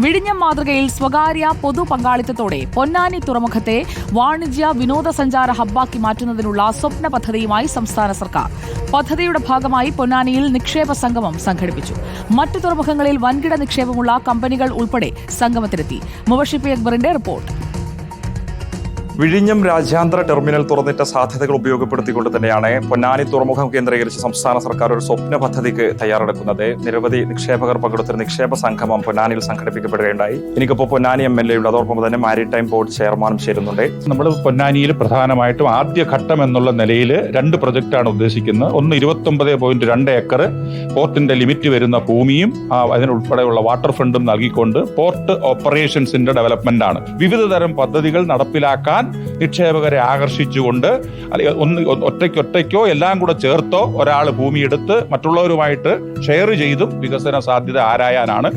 വിഴിഞ്ഞം മാതൃകയിൽ സ്വകാര്യ പൊതു പങ്കാളിത്തത്തോടെ പൊന്നാനി തുറമുഖത്തെ വാണിജ്യ വിനോദസഞ്ചാര ഹബ്ബാക്കി മാറ്റുന്നതിനുള്ള സ്വപ്ന പദ്ധതിയുമായി സംസ്ഥാന സർക്കാർ. പദ്ധതിയുടെ ഭാഗമായി പൊന്നാനിയിൽ നിക്ഷേപ സംഗമം സംഘടിപ്പിച്ചു. മറ്റു തുറമുഖങ്ങളിൽ വൻകിട നിക്ഷേപമുള്ള കമ്പനികൾ ഉൾപ്പെടെ സംഗമത്തിലെത്തി. മുബഷിപ്പി അക്ബറിന്റെ റിപ്പോർട്ട്. വിഴിഞ്ഞം രാജ്യാന്തര ടെർമിനൽ തുറന്നിട്ട സാധ്യതകൾ ഉപയോഗപ്പെടുത്തിക്കൊണ്ട് തന്നെയാണ് പൊന്നാനി തുറമുഖം കേന്ദ്രീകരിച്ച് സംസ്ഥാന സർക്കാർ ഒരു സ്വപ്ന പദ്ധതിക്ക് തയ്യാറെടുക്കുന്നത്. നിരവധി നിക്ഷേപകർ പങ്കെടുത്തൊരു നിക്ഷേപ സംഗമം പൊന്നാനിയിൽ സംഘടിപ്പിക്കപ്പെടുകയുണ്ടായി. എനിക്കിപ്പോൾ പൊന്നാനി എം എൽ എ ഉണ്ട് അതോടൊപ്പം തന്നെ മാരിടൈം ബോർഡ് ചെയർമാനും ചേരുന്നുണ്ട്. നമ്മൾ പൊന്നാനിയിൽ പ്രധാനമായിട്ടും ആദ്യ ഘട്ടം എന്നുള്ള നിലയിൽ രണ്ട് പ്രൊജക്റ്റാണ് ഉദ്ദേശിക്കുന്നത്. ഒന്ന് ഇരുപത്തൊമ്പത് പോയിന്റ് രണ്ട് ഏക്കർ പോർട്ടിന്റെ ലിമിറ്റ് വരുന്ന ഭൂമിയും അതിനുൾപ്പെടെയുള്ള വാട്ടർ ഫണ്ടും നൽകിക്കൊണ്ട് പോർട്ട് ഓപ്പറേഷൻസിന്റെ ഡെവലപ്മെന്റ് ആണ് വിവിധ തരം പദ്ധതികൾ നടപ്പിലാക്കാൻ നിക്ഷേപകരെ ആകർഷിച്ചുകൊണ്ട് അല്ലെങ്കിൽ ഒന്ന് ഒറ്റയ്ക്കൊറ്റയ്ക്കോ എല്ലാം കൂടെ ചേർത്തോ ഒരാൾ ഭൂമിയെടുത്ത് മറ്റുള്ളവരുമായിട്ട് ഷെയർ ചെയ്തും വികസന സാധ്യത ആരായാനാണ്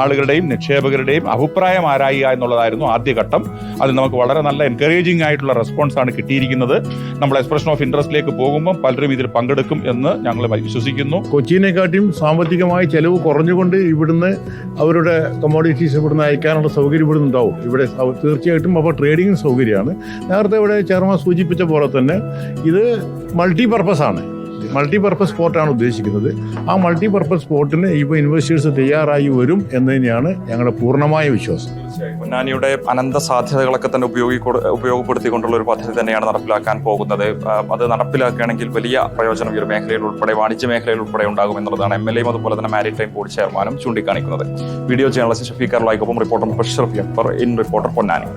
ആളുകളുടെയും നിക്ഷേപകരുടെയും അഭിപ്രായം ആരായുക എന്നുള്ളതായിരുന്നു ആദ്യഘട്ടം. അതിൽ നമുക്ക് വളരെ നല്ല എൻകറേജിംഗ് ആയിട്ടുള്ള റെസ്പോൺസ് ആണ് കിട്ടിയിരിക്കുന്നത്. നമ്മൾ എക്സ്പ്രഷൻ ഓഫ് ഇൻട്രസ്റ്റിലേക്ക് പോകുമ്പോൾ പലരും ഇതിൽ പങ്കെടുക്കും എന്ന് ഞങ്ങൾ വിശ്വസിക്കുന്നു. കൊച്ചിനെക്കാട്ടിയും സാമ്പത്തികമായി ചെലവ് കുറഞ്ഞുകൊണ്ട് ഇവിടുന്ന് അവരുടെ കമ്മോഡിറ്റീസ് ഇവിടുന്ന് അയക്കാനുള്ള സൗകര്യം ഇവിടുന്ന് ഉണ്ടാവും. ഇവിടെ തീർച്ചയായിട്ടും അപ്പോൾ ട്രേഡിംഗ് സൗകര്യമാണ്. നേരത്തെ ഇവിടെ ചെയർമാൻ സൂചിപ്പിച്ച പോലെ തന്നെ ഇത് മൾട്ടി പർപ്പസ് ആണ്. മൾട്ടി പർപ്പസ് പോർട്ടാണ് ഉദ്ദേശിക്കുന്നത്. ആ മൾട്ടി പർപ്പസ് പോർട്ടിന് ഇപ്പോൾ ഇൻവെസ്റ്റേഴ്സ് തയ്യാറായി വരും എന്ന് തന്നെയാണ് ഞങ്ങളുടെ പൂർണമായ വിശ്വാസം. പൊന്നാനിയുടെ അനന്ത സാധ്യതകളൊക്കെ തന്നെ ഉപയോഗി ഉപയോഗപ്പെടുത്തിക്കൊണ്ടുള്ള ഒരു പദ്ധതി തന്നെയാണ് നടപ്പിലാക്കാൻ പോകുന്നത്. അത് നടപ്പിലാക്കുകയാണെങ്കിൽ വലിയ പ്രയോജനം ഈ ഒരു മേഖലയിൽ ഉൾപ്പെടെ വാണിജ്യ മേഖലയിൽ ഉൾപ്പെടെ ഉണ്ടാകും എന്നുള്ളതാണ് എം എൽ എയും അതുപോലെ തന്നെ മാരിടൈം ബോർഡ് ചെയർമാനും ചൂണ്ടിക്കാണിക്കുന്നത്. വീഡിയോ ജേർണലിസ്റ്റ് ഷഫീഖർ ലൈക്കൊപ്പം റിപ്പോർട്ടർ ഫിയർ ഇൻ റിപ്പോർട്ടർ പൊന്നാനി.